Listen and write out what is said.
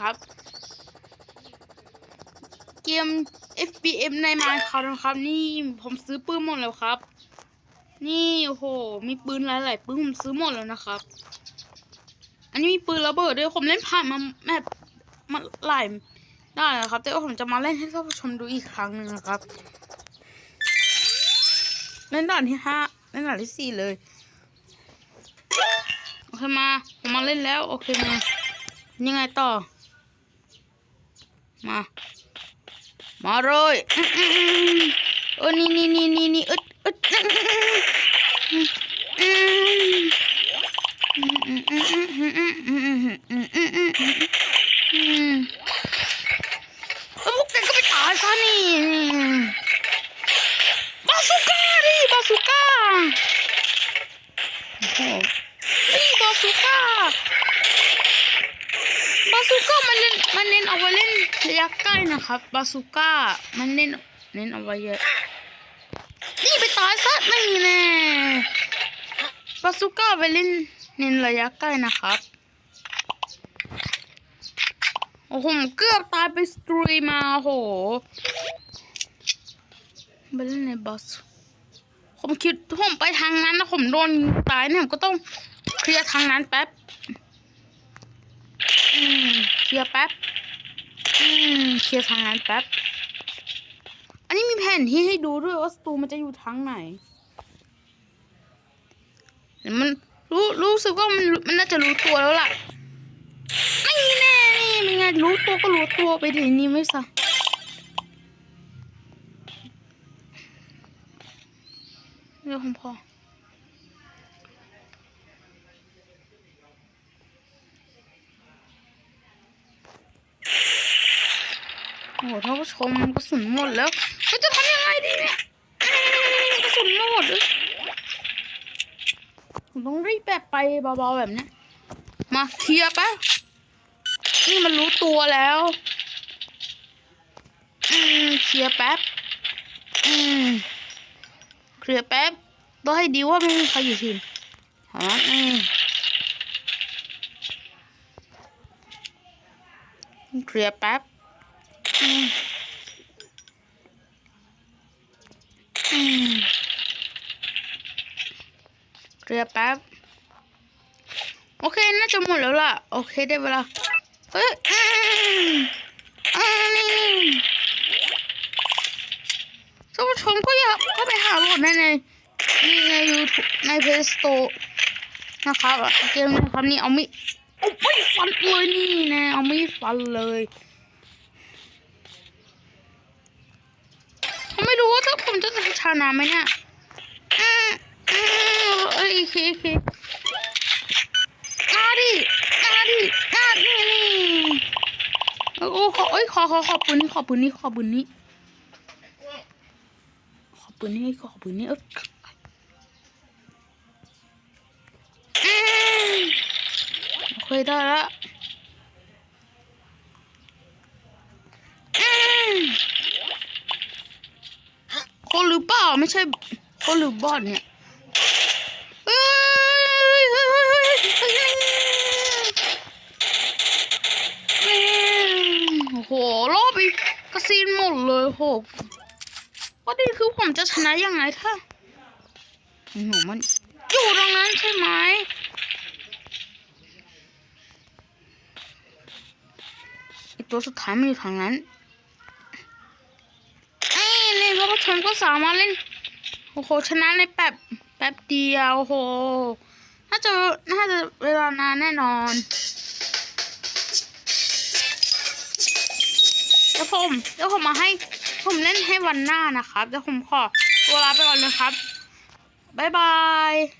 ครับ เกม FBM ในมาครับนะครับ นี่ผมซื้อปืนหมดแล้วครับ นี่โอ้โห มีปืนหลายๆปืนผมซื้อหมดแล้วนะครับ อันนี้มีปืนระเบิดด้วยผมเล่นผ่านมาแมปมาหลายได้แล้วครับ แต่ว่าผมจะมาเล่นให้ท่านผู้ชมดูอีกครั้งหนึ่งนะครับ เล่นด่านที่ห้าเล่นด่านที่สี่เลยโอเคมาผมมาเล่นแล้ว โอเคมายังไงต่อ มา มาเลยโอ้นี่นี่นี่นี่นี่อึดอึดแล้วพวกแกก็ไปตายซะนี่ มันเล่นมันเน้นเอาไว้เล่นระยะใกล้นะครับบาซูก้า มันเน้นเน้นเอาไว้เยอะ นี่ไปตายซะนี่แน่บาซูก้าไปเล่นเน้นระยะใกล้นะครับ โอ้โหผมเกือบตายไปสตรีมาโหไปเล่นในบาสผมคิดผมไปทางนั้นนะผมโดนตายเนี่ยผมก็ต้องเคลียร์ทางนั้นแป๊บ อืมเคลียร์แป๊บอืมเคลียร์ทางนั้นแป๊บ อันนี้มีแผนที่ให้ดูด้วยว่าสตูมันจะอยู่ทางไหนเดี๋ยวมันรู้รู้สึกว่ามันมันน่าจะรู้ตัวแล้วล่ะไม่แน่นี่มันไงรู้ตัวก็รู้ตัวไปถึงนี้ไม่ซะเรื่องของพอ โอ้โห ท่านผู้ชมกระสุนหมดแล้วเราจะทำยังไงดีเนี่ยกระสุนหมดเลยผมต้องรีบแบบไปเบาๆแบบนี้มาเคลียร์ปะนี่มันรู้ตัวแล้วอืมเคลียร์แป๊บอืมเคลียร์แป๊บต้องให้ดีว่าไม่มีใครอยู่ทีมฮะอืมเคลียร์แป๊บ อืมอืมเรียร์แป๊บ โอเค น่าจะหมดแล้วล่ะ โอเคได้เวลา เฮ้ยอันนี้ท่านผู้ชมก็อยากก็ไปหาโหลดในในในยูทูบในเพย์สโตร์นะครับเกมนะครับนี่เอาไม่เอาไม่ฟันเลยนี่นะเอาไม่ฟันเลย ผม ไม่รู้ว่าถ้าผมจะชนะไหมเนี่ยอืมอืมเอ้ยโอเคโอเคมาดิมาดิมาดินี่โอ้โอ้ขอเอ้ยขอขอขอปืนนี้ขอปืนนี้ขอปืนนี้ขอปืนนี้ขอปืนนี้เอออืมโอเคได้ละอืม คนหรือเปล่าไม่ใช่คนหรือบอทเนี่ยโอ้โหรอบอีกกระซีนหมดเลยโหประเด็นคือผมจะชนะยังไงถ้าโอ้โหมันอยู่ตรงนั้นใช่ไหมตัวสุดท้ายมันอยู่ทางนั้น ไอ้ ชนผู้ชมก็สามารถเล่น โอ้โห ชนะในแป๊บ แป๊บเดียวโอ้โห น่าจะ น่าจะเวลานานแน่นอน เดี๋ยวผม เดี๋ยวผมมาให้ ผมเล่นให้วันหน้านะครับ เดี๋ยวผมขอตัวลาไปก่อนเลยครับ บ๊ายบาย